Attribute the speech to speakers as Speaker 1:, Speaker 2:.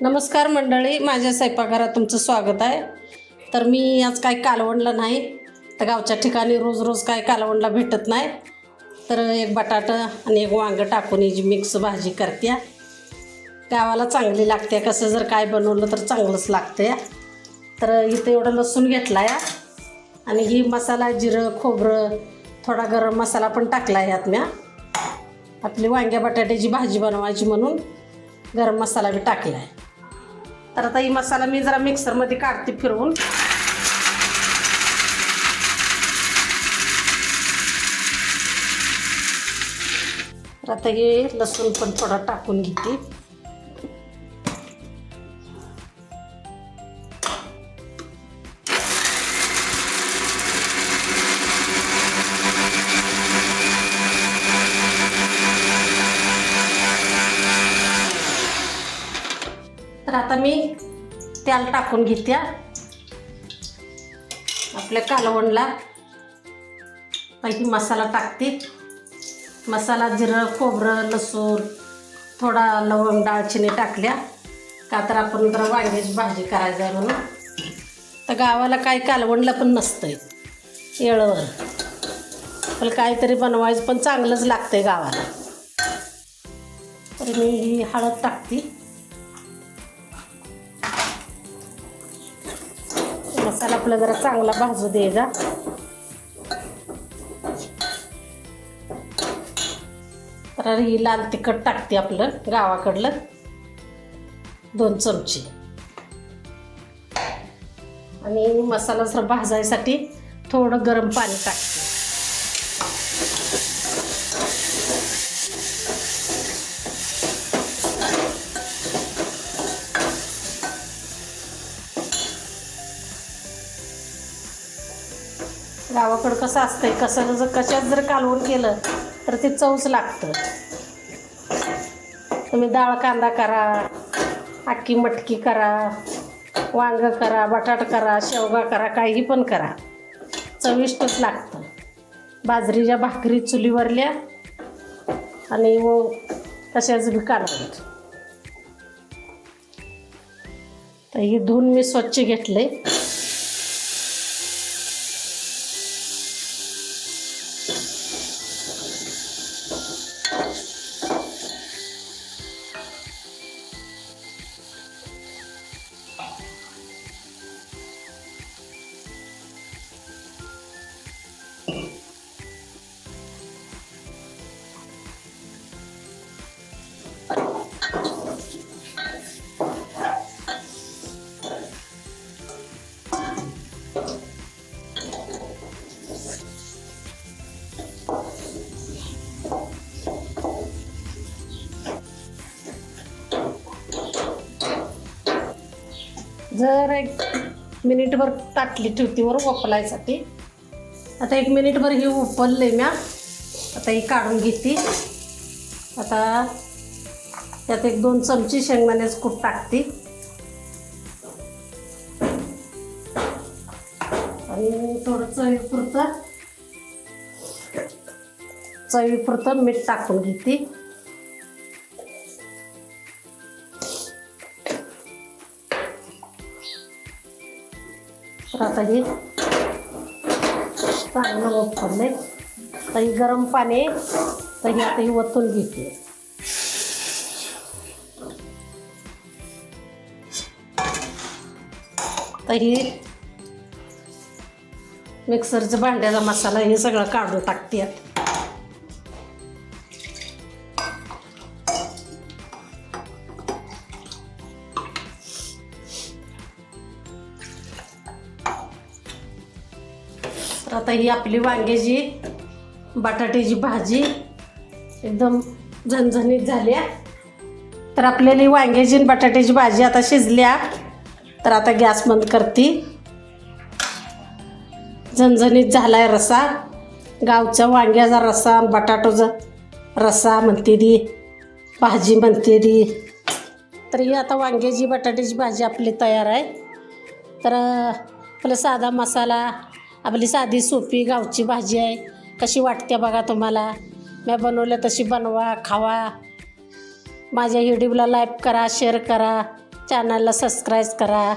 Speaker 1: नमस्कार मंडळी माझ्या स्वयंपाकघरात तुमचं स्वागत आहे. तर मी आज काय कालवणला नाही तर गावच्या ठिकाणी रोज रोज काय कालवणला भेटत नाही. तर एक बटाटा आणि एक वांगं टाकून जी मिक्स भाजी करते. गावाला चांगली लागते कसं जर काय बनवलं तर चांगलंच लागते. तर इथं एवढं लसूण घेतला या आणि ही मसाला जिरं खोबरं थोडा गरम मसाला पण टाकला यात म्या आपली वांग्या बटाट्याची भाजी बनवायची म्हणून गरम मसाला बी टाकला आहे तर आता ही मसाला मी जरा मिक्सरमध्ये काढते फिरवून. तर आता हे लसूण पण थोडा टाकून घेते. आता मी तेल टाकून घेते. आपल्या कालवणला पैकी मसाला टाकते. मसाला जिरं खोबरं लसूण थोडा लवंग दालचिनी टाकल्या. का तर आपण जरा वांग्याची भाजी करायची आहे म्हणून. तर गावाला काही कालवणला पण नसतंय. येळवर. पण काहीतरी बनवायचं पण चांगलंच लागतंय गावाला. तर मी ही हळद टाकते. मसाला आपला जरा चांगला भाजू द्यायचा तर ही लाल तिखट टाकते आपलं गावाकडलं. दोन चमचे. आणि मसाला जर भाजायसाठी थोडं गरम पाणी टाकते. गावाकडं कसं असतंय कसं जर कशात जर कालवण केलं तर ते चवच लागतं. तुम्ही डाळ कांदा करा अक्की मटकी करा वांग करा बटाट करा शेवगा करा काही पण करा. चविष्टच लागतं. बाजरीच्या भाकरी चुलीवरल्या आणि मग तशाच बी कालवत तर ही धुवून मी स्वच्छ घेतले जर एक मिनिटभर ताटली ठेवतीवर वापरायसाठी आता एक मिनिटभर ही उपलले म्या. आता ही काढून घेते. आता त्यात एक दोन चमची शेंगदाण्याचं कूट टाकते. आणि थोडं चवीपुरतं चवीपुरतं मीठ टाकून घेते. तर आता हे चांगलं वापरले तर ही गरम पाणी तर ही आता ही वतून घेते. तर ही मिक्सरचं भांड्याचा मसाला हे सगळं काढून टाकते. तर आता ही आपली वांग्याची बटाट्याची भाजी एकदम झणझणीत झाल्या तर आपल्याला वांग्याची आणि बटाट्याची भाजी आता शिजल्या तर आता गॅस बंद करते. झणझणीत झाला आहे रसा. गावचा वांग्याचा रसा आणि बटाटोचा रसा म्हणते ती भाजी म्हणते ती. तर ही आता वांग्याची बटाट्याची भाजी आपली तयार आहे. तर आपला साधा मसाला आपली साधी सोपी गावची भाजी आहे. कशी वाटते बघा तुम्हाला. मी बनवलं तशी बनवा खावा. माझ्या युट्यूबला लाईक करा शेअर करा. चॅनलला सबस्क्राईब करा.